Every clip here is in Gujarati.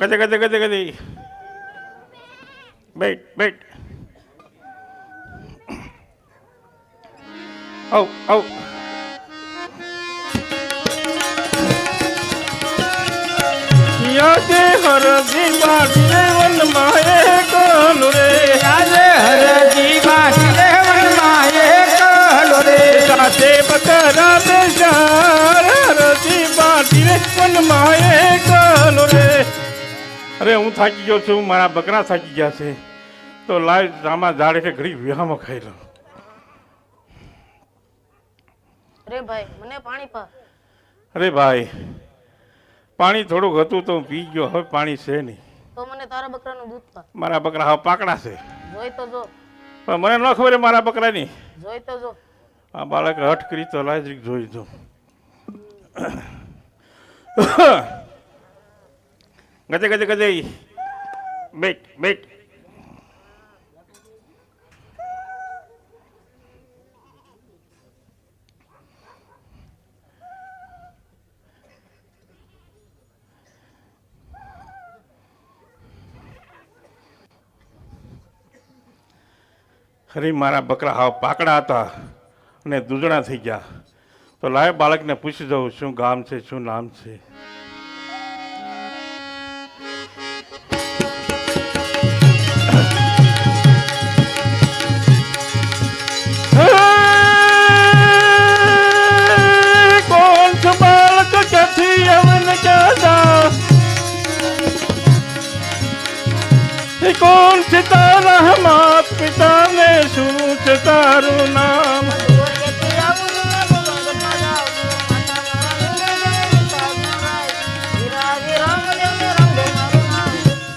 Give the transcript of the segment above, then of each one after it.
ગજે ગજે ગજે ગજે. બેટ બેટ. આવ આવ. યાદે હરજી વન માએ એકલું રે. આજે હરજી વન માએ એકલો રે. સાથે બકરા બેજાર હરજી બાટીએ વનમાં એકલું રે અરે હું થાકી ગયો છું મારા બકરા થાકી ગયા છે. તો લાવ રામા ઝાડે કે ઘડી વિહામાં ખાઈ લઉં. અરે ભાઈ મને પાણી પા. અરે ભાઈ પાણી થોડુંક હતું તો હું પી ગયો હવે પાણી છે નહીં. તો મને તારા બકરાનું દૂધ પા. મારા બકરા હવે પાકડા છે. જોઈ તો જો. પણ મને ન ખબર મારા બકરાની. જોઈ તો જો. આ બાળક હઠ કરી તો લાજરીક જોઈ દઉં ગજે ગજે ગજે બેટ બેટ ખરી મારા બકરા હાવ પાકડા હતા અને દૂધણા થઈ ગયા. તો લાય બાળકને પૂછી દઉં શું ગામ છે, શું નામ છે. માત પિતાને શું છે તારું નામ?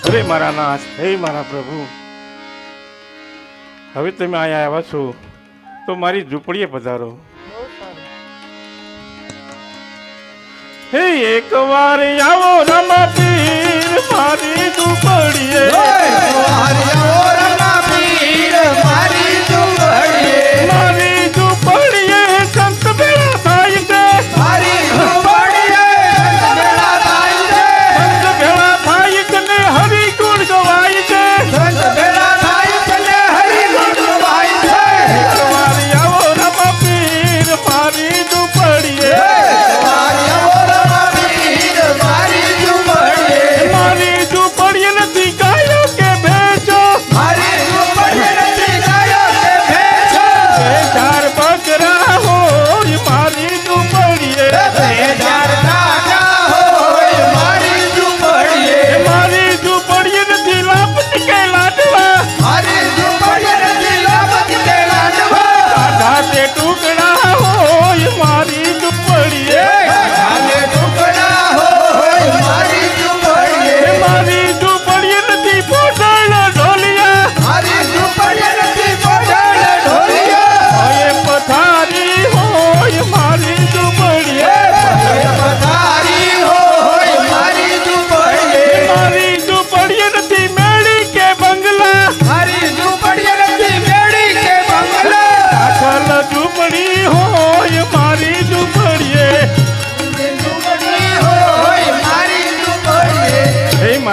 અરે મારા નાથ, હે મારા પ્રભુ. હવે તમે અહીંયા આવ્યા છો, તો મારી ઝૂંપડીએ પધારો. હે એક વાર આવો રમા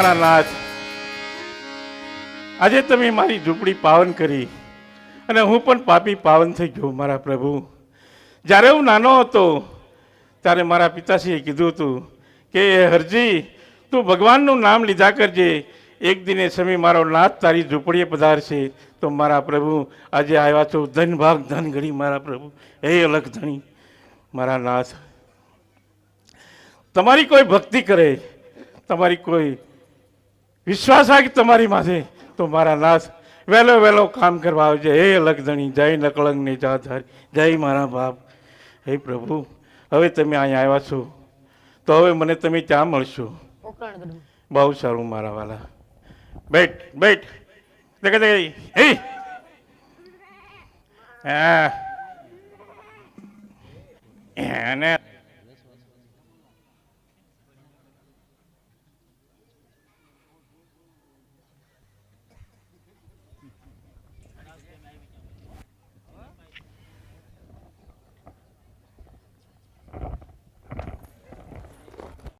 મારા નાથ આજે તમે મારી ઝૂંપડી પાવન કરી અને હું પણ પાપી પાવન થઈ ગયો, મારા પ્રભુ. જ્યારે હું નાનો હતો, ત્યારે મારા પિતાશ્રીએ કીધું હતું કે હરજી, તું ભગવાનનું નામ લીધા કરજે. એક દિને સમય મારો નાથ તારી ઝૂંપડીએ પધારશે. તો મારા પ્રભુ, આજે આવ્યા છો, ધન ભાગ, ધન ઘડી, મારા પ્રભુ. હે અલગ ધણી, મારા નાથ. તમારી કોઈ ભક્તિ કરે, તમારી કોઈ વિશ્વાસ રાખી તમારી માથે? તો મારા નાથ વહેલો વહેલો કામ કરવા આવજે. હે લખધણી જય નકળંગ ને જાધારી જય મારા બાપ. હે પ્રભુ હવે તમે અહીંયા આવ્યા છો. તો હવે મને તમે ત્યાં મળશો. બહુ સારું મારા વાલા. બેટ બેટ દેખા દેખે. હે. હા. એને